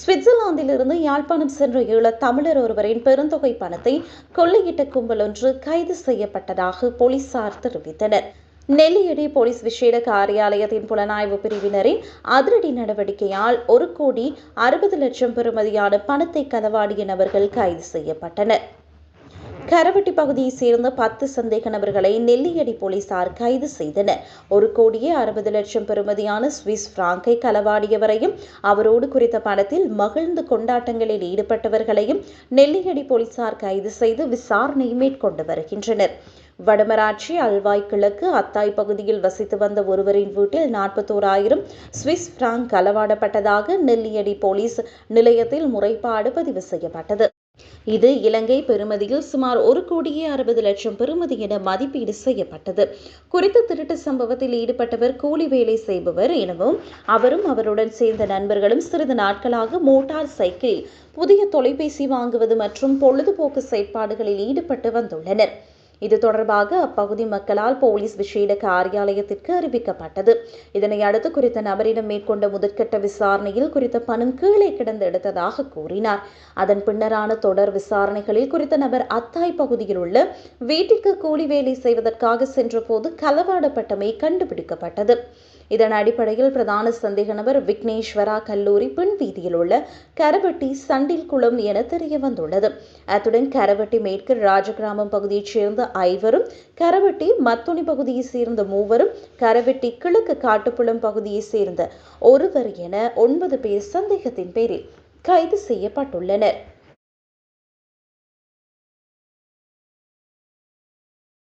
சுவிட்சர்லாந்திலிருந்து யாழ்ப்பாணம் சென்ற தமிழர் ஒருவரின் பெருந்தொகை பணத்தை கொள்ளையிட்ட கும்பல் ஒன்று கைது செய்யப்பட்டதாக போலீசார் தெரிவித்தனர். நெல்லியடி போலீஸ் விசேட காரியாலயத்தின் புலனாய்வு பிரிவினரின் அதிரடி நடவடிக்கையால் ஒரு கோடி அறுபது லட்சம் பெறுமதியான பணத்தை களவாடிய நபர்கள் கைது செய்யப்பட்டனர். கரவட்டி பகுதியைச் சேர்ந்த பத்து சந்தேக நபர்களை நெல்லியடி போலீசார் கைது செய்தனர். ஒரு கோடியே அறுபது லட்சம் பெறுமதியான சுவிஸ் பிராங்கை களவாடியவரையும் அவரோடு குறித்த பணத்தில் மகிழ்ந்து கொண்டாட்டங்களில் ஈடுபட்டவர்களையும் நெல்லியடி போலீசார் கைது செய்து விசாரணை மேற்கொண்டு வருகின்றனர். வடமராட்சி அல்வாய் கிழக்கு அத்தாய் பகுதியில் வசித்து வந்த ஒருவரின் வீட்டில் நாற்பத்தோராயிரம் சுவிஸ் பிராங்க் களவாடப்பட்டதாக நெல்லியடி போலீஸ் நிலையத்தில் முறைப்பாடு பதிவு செய்யப்பட்டது. இது இலங்கை பெறுமதியில் சுமார் ஒரு கோடியே அறுபது லட்சம் பெறுமதி என மதிப்பீடு செய்யப்பட்டது. குறித்த திருட்டு சம்பவத்தில் ஈடுபட்டவர் கூலி வேலை செய்பவர் எனவும் அவரும் அவருடன் சேர்ந்த நண்பர்களும் சிறிது நாட்களாக மோட்டார் சைக்கிள் புதிய தொலைபேசி வாங்குவது மற்றும் பொழுதுபோக்கு செயற்பாடுகளில் ஈடுபட்டு வந்துள்ளனர். இது தொடர்பாக அப்பகுதி மக்களால் போலீஸ் விசேட காரியாலயத்திற்கு அறிவிக்கப்பட்டது. இதனை அடுத்து குறித்த நபரிடம் மேற்கொண்ட முதற்கட்ட விசாரணையில் குறித்த பணம் கீழே கிடந்து எடுத்ததாக கூறினார். அதன் பின்னரான தொடர் விசாரணைகளில் குறித்த நபர் அத்தாய் பகுதியில் உள்ள வீட்டிற்கு கூலி வேலை செய்வதற்காக சென்றபோது களவாடப்பட்டமை கண்டுபிடிக்கப்பட்டது. இதன் அடிப்படையில் பிரதான சந்தேக நபர் விக்னேஸ்வரா கல்லூரி பின்வீதியில் உள்ள கரவட்டி சண்டில் குளம் என தெரிய வந்துள்ளது. அத்துடன் கரவட்டி மேற்கு ராஜகிராமம் பகுதியைச் சேர்ந்த ஐவரும் கரவட்டி மத்துணி பகுதியைச் சேர்ந்த மூவரும் கரவெட்டி கிழக்கு காட்டுப்புலம் பகுதியைச் சேர்ந்த ஒருவர் என ஒன்பது பேர் சந்தேகத்தின் பேரில் கைது செய்யப்பட்டுள்ளனர்.